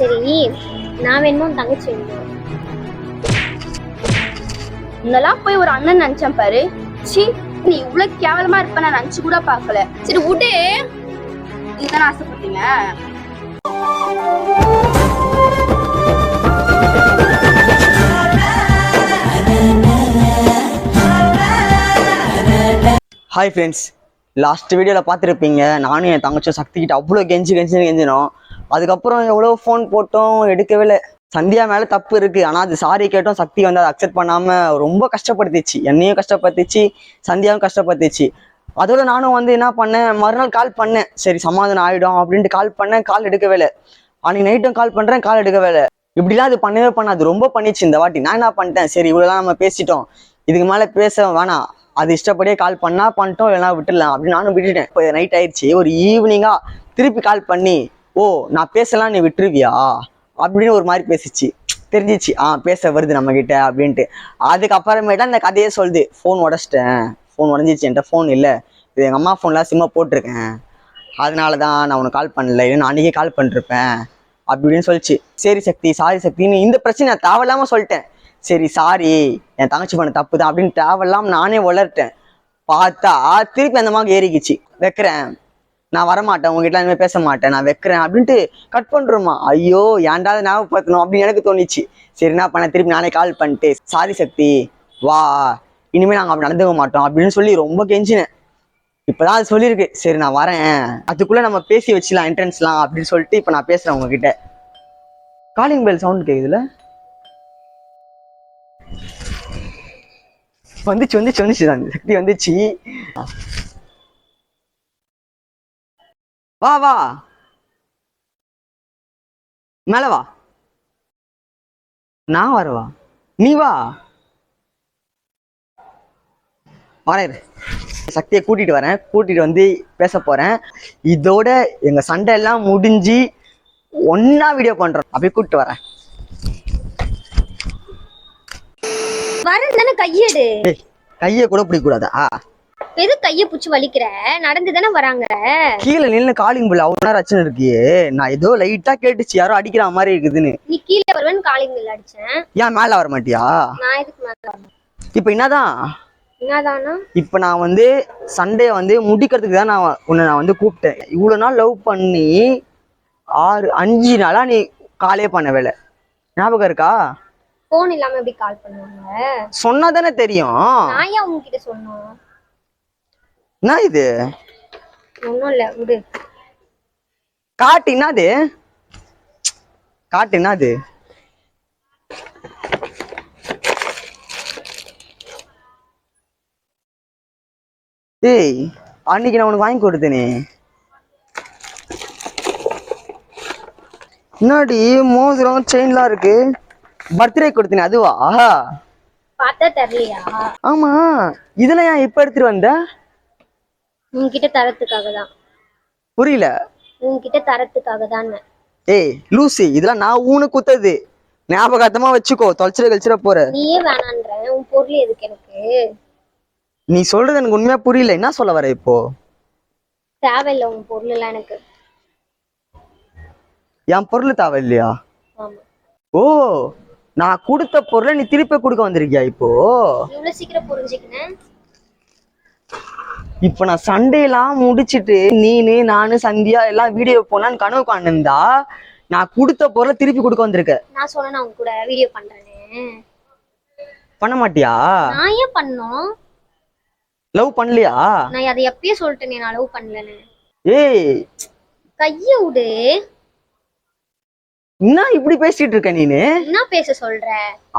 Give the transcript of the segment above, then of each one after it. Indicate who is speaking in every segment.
Speaker 1: சரி நான் வேணுமோ தங்கச்சி வேணுமோ?
Speaker 2: முன்னெல்லாம் போய் ஒரு அண்ணன் நினைச்சேன் பாரு. சி நீ இவ்வளவு கேவலமா இருப்ப நான் நினைச்சு கூட பாக்கல சரி விடு. இதுதான் ஆசைப்பட்டீங்க?
Speaker 3: ஹாய் ஃப்ரெண்ட்ஸ் லாஸ்ட் வீடியோவில் பார்த்துருப்பீங்க. நானும் என் தங்கச்சும் சக்திக்கிட்ட அவ்வளோ கெஞ்சி கெஞ்சி கெஞ்சினோம். அதுக்கப்புறம் எவ்வளோ ஃபோன் போட்டோம் எடுக்கவே இல்லை. சந்தியா மேலே தப்பு இருக்குது ஆனால் அது சாரி கேட்டோம் சக்தி வந்து அதை அக்செப்ட் பண்ணாமல் ரொம்ப கஷ்டப்படுத்திச்சு. என்னையும் கஷ்டப்படுத்திச்சு சந்தியாவும் கஷ்டப்படுத்திச்சு. அதோட நானும் வந்து என்ன பண்ணேன் மறுநாள் கால் பண்ணேன். சரி சமாதானம் ஆகிடும் அப்படின்ட்டு கால் பண்ணேன் கால் எடுக்கவே இல்லை. அன்னைக்கு நைட்டும் கால் பண்ணுறேன் கால் எடுக்கவே இல்லை. இப்படிலாம் அது பண்ணவே பண்ணாது. ரொம்ப பண்ணிச்சு இந்த வாட்டி. நான் என்ன பண்ணிட்டேன்? சரி இவ்வளோதான் நம்ம பேசிட்டோம். இதுக்கு மேலே பேச வேணாம். அது இஷ்டப்படியே கால் பண்ணா பண்ணிட்டோம் இல்லைனா விட்டுடலாம் அப்படின்னு நானும் விட்டுட்டேன். இப்போ நைட் ஆயிடுச்சு. ஒரு ஈவினிங்கா திருப்பி கால் பண்ணி ஓ நான் பேசலாம் நீ விட்டுருவியா? அப்படின்னு ஒரு மாதிரி பேசிச்சு. தெரிஞ்சிச்சு ஆ பேச வருது நம்ம கிட்ட அப்படின்ட்டு. அதுக்கப்புறமேட்டா இந்த கதையே சொல்லுது. ஃபோன் உடச்சிட்டேன். ஃபோன் உடஞ்சிச்சு என்கிட்ட ஃபோன் இல்லை. இது எங்கள் அம்மா ஃபோன்லாம் சிம்மை போட்டிருக்கேன். அதனால தான் நான் உனக்கு கால் பண்ணல. நான் அன்றைக்கே கால் பண்ணிருப்பேன். அப்படின்னு சொல்லிச்சு. சரி சக்தி சாரி சக்தின்னு இந்த பிரச்சனை நான் தேவையில்லாமல் சொல்லிட்டேன். சரி சாரி என் தங்கச்சி பண்ண தப்பு தான் அப்படின்னு தேவையில்லாமல் நானே வளர்ட்டேன் பார்த்தா திருப்பி அந்த மாதிரி ஏறிக்கிச்சு. வைக்கிறேன். நான் வரமாட்டேன் உங்ககிட்ட இனிமேல் பேச மாட்டேன் நான் வைக்கிறேன் அப்படின்ட்டு கட் பண்ணுறோமா ஐயோ ஏன்டா ஞாபகப்படுத்தணும் அப்படின்னு எனக்கு தோணுச்சு. சரி என்ன பண்ண? திருப்பி நானே கால் பண்ணிட்டு சாரி சக்தி வா இனிமேல் நாங்கள் அப்படி நடந்துக்க மாட்டோம் அப்படின்னு சொல்லி ரொம்ப கெஞ்சினேன். இப்போதான் அது சொல்லியிருக்கு. சரி நான் வரேன். அதுக்குள்ளே நம்ம பேசி வச்சிடலாம் என்ட்ரன்ஸ்லாம் அப்படின்னு சொல்லிட்டு இப்போ நான் பேசுகிறேன் உங்ககிட்ட. காலிங் பெல் சவுண்ட் கேக்குதுல? வந்துச்சு வந்துச்சு வந்துச்சு தான் சக்தி வந்துச்சு. வா வா. மேல வா. நான் வரவா? நீ வா. வரேன் சக்தியை கூட்டிட்டு வரேன். கூட்டிட்டு வந்து பேச போறேன். இதோட எங்க சண்டை எல்லாம் முடிஞ்சு ஒன்னா வீடியோ பண்றோம். அப்படியே கூட்டிட்டு வரேன்.
Speaker 1: வரேன் தானே கையெடு.
Speaker 3: கையை கூட பிடிக்க கூடாதா
Speaker 1: எது கைய புடிச்சு வலிக்கிற? நடந்து தானே வராங்க.
Speaker 3: கீழே நின்று காலிங் பில் அவ்வளோ நேரம் அச்சுன்னு இருக்கியே. நான் ஏதோ லைட்டா கேட்டுச்சு யாரோ அடிக்கிற மாதிரி இருக்குதுன்னு.
Speaker 1: நீ கீழே வருவேன்னு காலிங் பில் அடிச்சேன்.
Speaker 3: ஏன் மேல வர மாட்டியா?
Speaker 1: நான் எதுக்கு மேல வரணும்?
Speaker 3: இப்போ என்னதான்?
Speaker 1: என்னதானா?
Speaker 3: இப்போ நான் வந்து சண்டே வந்து முடிக்கிறதுக்கு தான் நான் உன்னை நான் வந்து கூப்பிட்டேன். இவ்வளோ நாள் லவ் பண்ணி ஆறு அஞ்சு நாளா நீ காலே பண்ண வேலை. ஞாபகம் இருக்கா?
Speaker 1: போன் இல்லாம எப்படி கால் பண்ணுவாங்க?
Speaker 3: சொன்னா தானே தெரியும்.
Speaker 1: நான் ஏன் உங்ககிட்ட சொன்னோம்?
Speaker 3: என்ன இது?
Speaker 1: ஒன்றும் இல்ல விடு.
Speaker 3: காட்டு என்னது காட்டு என்னது ஏய் அன்னைக்கு நான் உனக்கு வாங்கி கொடுத்தேனே. என்னடி மோதிரம் செயின்லாம் இருக்கு. பர்த்டே கொடுத்தேனே அதுவா?
Speaker 1: பார்த்தா தெரியலையா?
Speaker 3: ஆமா. இதெல்லாம் ஏன் இப்ப எடுத்துட்டு வந்த?
Speaker 1: உன்கிட்ட தரத்துக்காக தான்
Speaker 3: புரியல.
Speaker 1: உன்கிட்ட தரத்துக்காக தான்
Speaker 3: ஏய் லூசி இதெல்லாம் நான் ஊனு குத்தது. ஞாபகார்த்தமா வச்சுக்கோ தொலைச்சிட கழிச்சிட போற.
Speaker 1: நீயே வேணான்ற உன் பொருள் எதுக்கு எனக்கு?
Speaker 3: நீ சொல்றது எனக்கு உண்மையா புரியல. என்ன சொல்ல வர இப்போ?
Speaker 1: தேவையில்லை உன் பொருள் எல்லாம் எனக்கு.
Speaker 3: என் பொருள் தேவை இல்லையா ஓ நான் கொடுத்த பொருளை நீ திருப்பி கொடுக்க வந்திருக்கியா இப்போ?
Speaker 1: இவ்வளவு சீக்கிரம் புரிஞ்சுக்கினேன்.
Speaker 3: இப்போ நான் சண்டேலாம் முடிச்சிட்டு நீனு நானு சந்தியா எல்லாம் வீடியோ போனான்னு கனவு காண்டிருந்தா நான் கொடுத்த பொருளை திருப்பி கொடுக்க வந்திருக்க.
Speaker 1: நான் சொன்னேன் உன் கூட வீடியோ பண்றேன்னு.
Speaker 3: பண்ண மாட்டியா?
Speaker 1: நான் ஏன் பண்ணோம்?
Speaker 3: லவ் பண்ணலையா?
Speaker 1: நான் அதை எப்பயே சொல்லிட்டேனே நான் லவ் பண்ணலன்னு.
Speaker 3: ஏய்.
Speaker 1: கைய விடு.
Speaker 3: என்ன இப்படி பேசிட்டு இருக்க நீனு?
Speaker 1: என்ன பேச சொல்ற?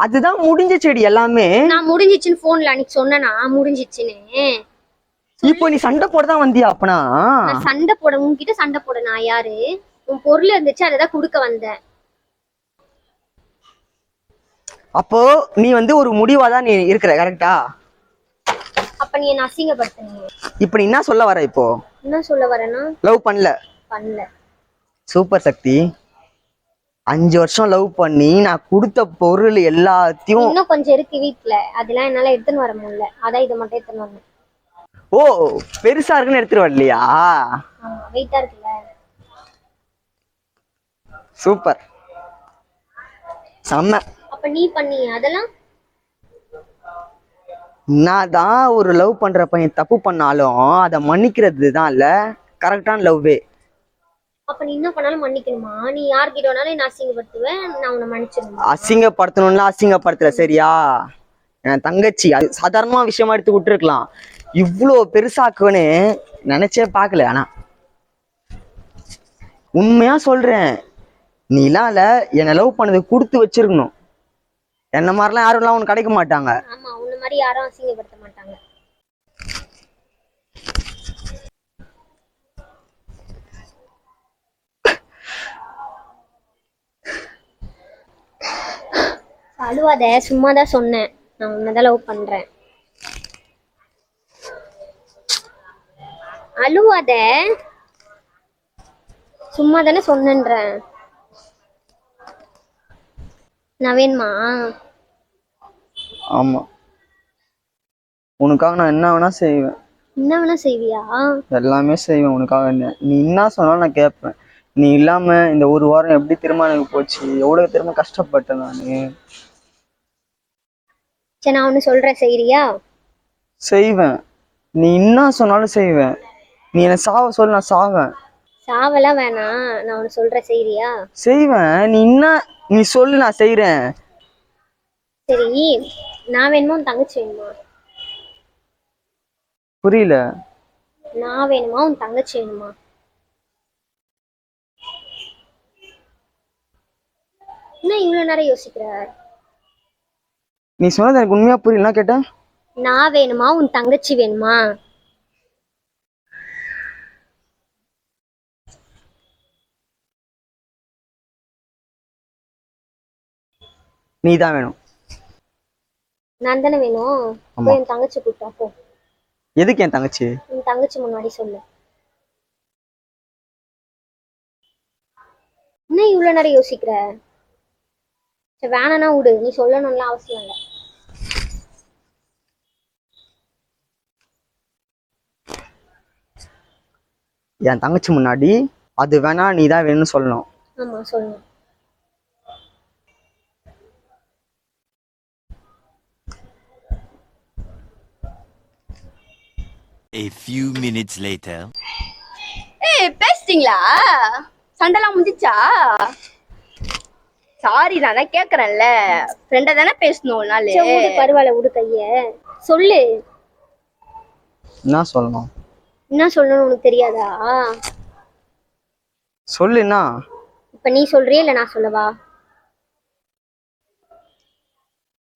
Speaker 3: அதுதான் முடிஞ்ச செடி எல்லாமே.
Speaker 1: நான் முடிஞ்சிச்சுன்னு போன்ல அன்னைக்கு சொன்னனா? முடிஞ்சிச்சுன்னு.
Speaker 3: இப்போ நீ சண்டை போட தான் வந்தியா அப்பனா?
Speaker 1: சண்டை போட உன்கிட்ட சண்டை போட நான் யாரு? உன் பொருள் இருந்துச்சு அதை தான் கொடுக்க வந்தேன்.
Speaker 3: அப்போ நீ வந்து ஒரு முடிவா தான் நீ இருக்கிற கரெக்டா
Speaker 1: அப்ப நீ என்ன அசிங்கப்படுத்தினீங்க
Speaker 3: இப்போ நீ என்ன சொல்ல வர இப்போ?
Speaker 1: என்ன சொல்ல வரேன்னா?
Speaker 3: லவ் பண்ணல.
Speaker 1: பண்ணல.
Speaker 3: சூப்பர் சக்தி. அஞ்சு வருஷம் லவ் பண்ணி நான் கொடுத்த பொருள் எல்லாத்தையும்
Speaker 1: இன்னும் கொஞ்சம் இருக்கு வீட்ல. அதெல்லாம் என்னால எடுத்துன்னு வர முடியல. அதான் இதை மட்டும் எடுத்துன்னு வந்தேன்.
Speaker 3: ஓ பெருசா இருக்குன்னு எடுத்துட்டு வரலையா? சூப்பர். செம்ம.
Speaker 1: அப்ப நீ பண்ணி அதெல்லாம்?
Speaker 3: நான் தான் ஒரு லவ் பண்ற பையன் தப்பு பண்ணாலும் அதை மன்னிக்கிறது தான் இல்ல கரெக்டான லவ்வே
Speaker 1: அப்ப நீ என்ன பண்ணாலும் மன்னிக்கணுமா? நீ யார்கிட்ட வேணாலும் என்ன அசிங்கப்படுத்துவேன் நான் உன்னை மன்னிச்சிருமா
Speaker 3: அசிங்கப்படுத்தணும்னா அசிங்கப்படுத்தல சரியா? தங்கச்சி அது சாதாரணமா விஷயமா எடுத்து விட்டுருக்கலாம். இவ்வளோ பெருசாக்குன்னு நினைச்சே பார்க்கல ஆனா. உண்மையா சொல்றேன் நீலாம் இல்ல என்னை லவ் பண்ணது கொடுத்து வச்சிருக்கணும். என்ன மாதிரிலாம் யாரும் உனக்கு கிடைக்க மாட்டாங்க.
Speaker 1: ஆமா யாரும் மாட்டாங்க. அழுவாத சும்மா தான் சொன்னேன். நான் உன்னதான் லவ் பண்றேன். அழுவாத சும்மா தானே சொன்னேன்றேன் நான் வேணுமா
Speaker 3: ஆமா. உனக்காக நான் என்ன வேணா செய்வேன்.
Speaker 1: என்ன வேணா செய்வியா?
Speaker 3: எல்லாமே செய்வேன் உனக்காக. என்ன நீ என்ன சொன்னாலும் நான் கேட்பேன். நீ இல்லாம இந்த ஒரு வாரம் எப்படி திரும்ப எனக்கு போச்சு? எவ்வளவு திரும்ப கஷ்டப்பட்டேன் நானு.
Speaker 1: சரி நான் ஒன்று சொல்றேன் செய்றியா?
Speaker 3: செய்வேன். நீ என்ன சொன்னாலும் செய்வேன். நீ என்னை சாவ சொல்லு நான் சாவேன்.
Speaker 1: சாவெல்லாம் வேணாம். நான் ஒன்று சொல்றேன் செய்றியா?
Speaker 3: செய்வேன். நீ என்ன நீ சொல்லு நான் செய்றேன்.
Speaker 1: சரி நான் வேணுமா உன் தங்கச்சி வேணுமா?
Speaker 3: புரியல.
Speaker 1: நான் வேணுமா உன் தங்கச்சி வேணுமா? என்ன இவ்வளவு நேரம் யோசிக்கிற?
Speaker 3: நீ சொன்னது எனக்கு உண்மையா புரியல கேட்டேன்
Speaker 1: நான் வேணுமா? உன் தங்கச்சி வேணுமா?
Speaker 3: நீ தான் வேணும்.
Speaker 1: நான் தானே வேணும். போய் என் தங்கச்சி கூப்பிட்டா போ.
Speaker 3: எதுக்கு என் தங்கச்சி?
Speaker 1: உன் தங்கச்சி முன்னாடி சொல்லு. என்ன இவ்வளவு நேரம் யோசிக்கிற? வேணாம்னா விடு. நீ சொல்லணும்லாம் அவசியம் இல்லை.
Speaker 3: என் தங்கச்சி முன்னாடி அது வேணா நீ தான் வேணும்னு சொல்லணும்.
Speaker 4: A few minutes later.
Speaker 2: ஏய் பேசிட்டீங்களா? சண்டைலாம் முடிஞ்சிச்சா? சாரி நான் தான் கேக்குறேன்ல. ஃப்ரெண்டை தானே பேசணும் ஒரு நாள்.
Speaker 1: பரவாயில்ல விடு கைய. சொல்லு.
Speaker 3: என்ன சொல்லணும்?
Speaker 1: என்ன சொல்லணும்னு உனக்கு தெரியாதா?
Speaker 3: சொல்லுன்னா
Speaker 1: இப்ப நீ சொல்றியா இல்ல நான் சொல்லவா?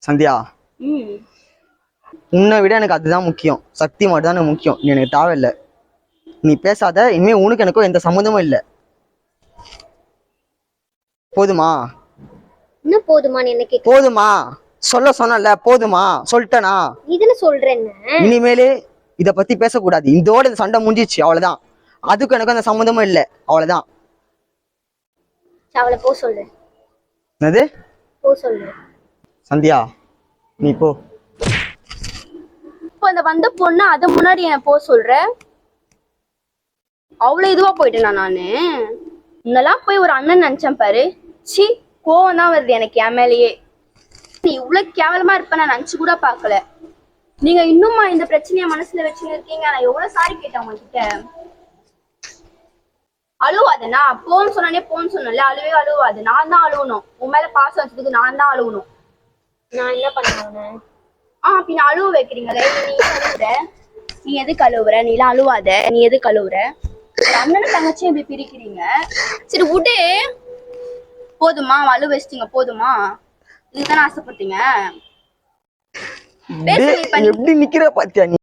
Speaker 3: சந்தியா? உன்னை விட எனக்கு அதுதான் முக்கியம். சக்தி மட்டும் தான் முக்கியம். நீ எனக்கு தேவையில்லை. நீ பேசாத. இனிமே உனக்கு எனக்கும் எந்த சம்மந்தமும் இல்லை. போதுமா?
Speaker 1: என்ன போதுமா நீ என்ன
Speaker 3: போதுமா? சொல்ல சொன்னல போதுமா? சொல்லிட்டேனா?
Speaker 1: நீ தானே சொல்ற என்ன
Speaker 3: இனிமேலே இத பத்தி பேசக்கூடாது. இதோட இந்த சண்டை முடிஞ்சிச்சு அவ்வளவுதான். அதுக்கு எனக்கு அந்த சம்மந்தமும் இல்லை. அவ்வளவுதான்.
Speaker 1: அவளை போ சொல்லு.
Speaker 3: என்னது?
Speaker 1: போ சொல்லு.
Speaker 3: சந்தியா நீ போ.
Speaker 2: இப்போ அந்த வந்த பொண்ணு அது முன்னாடி என்ன போக சொல்ற? அவ்வளவு இதுவா போயிட்டேனா நானு? முன்னெல்லாம் போய் ஒரு அண்ணன் நினைச்சேன் பாரு. சி கோவம் தான் வருது எனக்கு என் மேலேயே. நீ இவ்வளவு கேவலமா இருப்ப நான் நினைச்சு கூட பார்க்கல. நீங்க இன்னுமா இந்த பிரச்சனைய மனசுல வச்சுன்னு இருக்கீங்க? நான் எவ்வளவு சாரி கேட்டேன் உங்ககிட்ட. அழுவாத நான் போன்னு சொன்னானே போன்னு சொன்னல அழுவே அழுவாது. நான் தான் அழுவணும். உன் மேல பாசம் வச்சதுக்கு நான் தான் அழுவணும்.
Speaker 1: நான் என்ன பண்ண அவனை
Speaker 2: ஆ பின்ன அழுவ வைக்கிறீங்களே நீ அழுவுற? நீ எதுக்கு அழுவுற? நீலாம் அழுவாத. நீ எதுக்கு அழுவுற? ஒரு அண்ணனும் தங்கச்சியும் இப்படி பிரிக்கிறீங்க. சரி விடு. போதுமா? அழுவ வச்சிட்டீங்க. போதுமா? இதுதானே ஆசைப்பட்டீங்க பேசுங்க இப்ப
Speaker 3: டேய்,
Speaker 2: நீ.
Speaker 3: எப்படி நிக்கிற பாத்தியா நீ